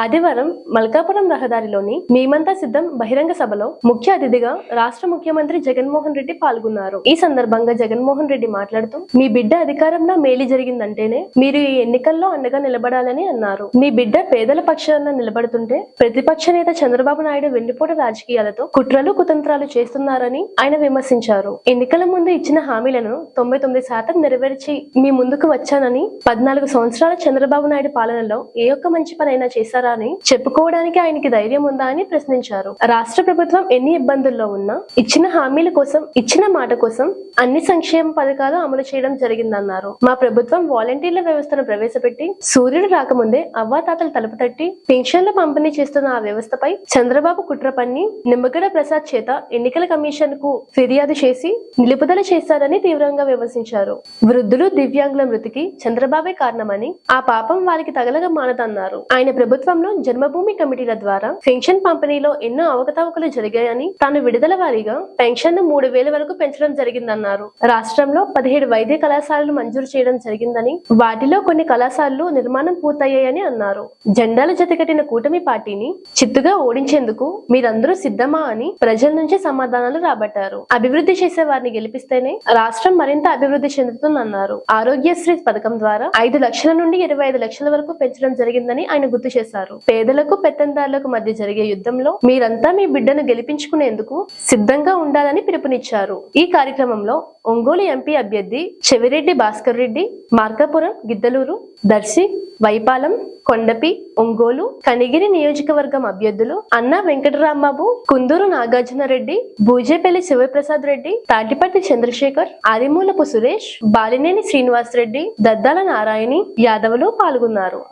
ఆదివారం మల్కాపురం రహదారిలోని మేమంతా సిద్ధం బహిరంగ సభలో ముఖ్య అతిథిగా రాష్ట్ర ముఖ్యమంత్రి జగన్మోహన్ రెడ్డి పాల్గొన్నారు. ఈ సందర్భంగా జగన్మోహన్ రెడ్డి మాట్లాడుతూ మీ బిడ్డ అధికారంలో మేలు జరిగిందంటేనే మీరు ఈ ఎన్నికల్లో అండగా నిలబడాలని అన్నారు. మీ బిడ్డ పేదల పక్షాన నిలబడుతుంటే ప్రతిపక్ష నేత చంద్రబాబు నాయుడు వెన్నుపోట రాజకీయాలతో కుట్రలు కుతంత్రాలు చేస్తున్నారని ఆయన విమర్శించారు. ఎన్నికల ముందు ఇచ్చిన హామీలను తొంభై తొమ్మిది శాతం నెరవేర్చి మీ ముందుకు వచ్చానని పద్నాలుగు సంవత్సరాల చంద్రబాబు నాయుడు పాలనలో ఏ ఒక్క మంచి పనైనా చేశారు అని చెప్పుకోవడానికి ఆయనకి ధైర్యం ఉందా అని ప్రశ్నించారు. రాష్ట్ర ప్రభుత్వం ఎన్ని ఇబ్బందుల్లో ఉన్నా ఇచ్చిన హామీల కోసం ఇచ్చిన మాట కోసం అన్ని సంక్షేమ పథకాలు అమలు చేయడం జరిగిందన్నారు. మా ప్రభుత్వం వాలంటీర్ల వ్యవస్థను ప్రవేశపెట్టి సూర్యుడు రాకముందే అవ్వాతాతలు తలుపు తట్టి పెన్షన్ల పంపిణీ చేస్తున్న ఆ వ్యవస్థపై చంద్రబాబు కుట్ర పన్ని నిమ్మగడ్డ ప్రసాద్ చేత ఎన్నికల కమిషన్కు ఫిర్యాదు చేసి నిలుపుదల చేశారని తీవ్రంగా విమర్శించారు. వృద్ధులు దివ్యాంగుల మృతికి చంద్రబాబే కారణమని ఆ పాపం వారికి తగలగా మానదన్నారు. ఆయన ప్రభుత్వం ప్రభుత్వంలో జన్మభూమి కమిటీల ద్వారా పెన్షన్ పంపిణీలో ఎన్నో అవకతవకలు జరిగాయని తాను విడుదల వారీగా పెన్షన్ను మూడు వేల వరకు పెంచడం జరిగిందన్నారు. రాష్ట్రంలో పదిహేడు వైద్య కళాశాలలు మంజూరు చేయడం జరిగిందని వాటిలో కొన్ని కళాశాలలు నిర్మాణం పూర్తయ్యాయని అన్నారు. జెండాల జతకట్టిన కూటమి పార్టీని చిత్తుగా ఓడించేందుకు మీరందరూ సిద్ధమా అని ప్రజల నుంచి సమాధానాలు రాబట్టారు. అభివృద్ధి చేసే వారిని గెలిపిస్తేనే రాష్ట్రం మరింత అభివృద్ధి చెందుతుందన్నారు. ఆరోగ్యశ్రీ పథకం ద్వారా ఐదు లక్షల నుండి ఇరవై ఐదు లక్షల వరకు పెంచడం జరిగిందని ఆయన గుర్తు చేశారు. పేదలకు పెత్తందారులకు మధ్య జరిగే యుద్ధంలో మీరంతా మీ బిడ్డను గెలిపించుకునేందుకు సిద్ధంగా ఉండాలని పిలుపునిచ్చారు. ఈ కార్యక్రమంలో ఒంగోలు ఎంపీ అభ్యర్థి చెవిరెడ్డి భాస్కర్ రెడ్డి మార్కాపురం గిద్దలూరు దర్శి వైపాలెం కొండపి ఒంగోలు కనిగిరి నియోజకవర్గం అభ్యర్థులు అన్న వెంకటరాంబాబు కుందూరు నాగార్జున రెడ్డి భూజేపల్లి శివప్రసాద్ రెడ్డి తాటిపట్టి చంద్రశేఖర్ ఆదిమూలపు సురేష్ బాలినేని శ్రీనివాస్ రెడ్డి దద్దాల నారాయణి యాదవులు పాల్గొన్నారు.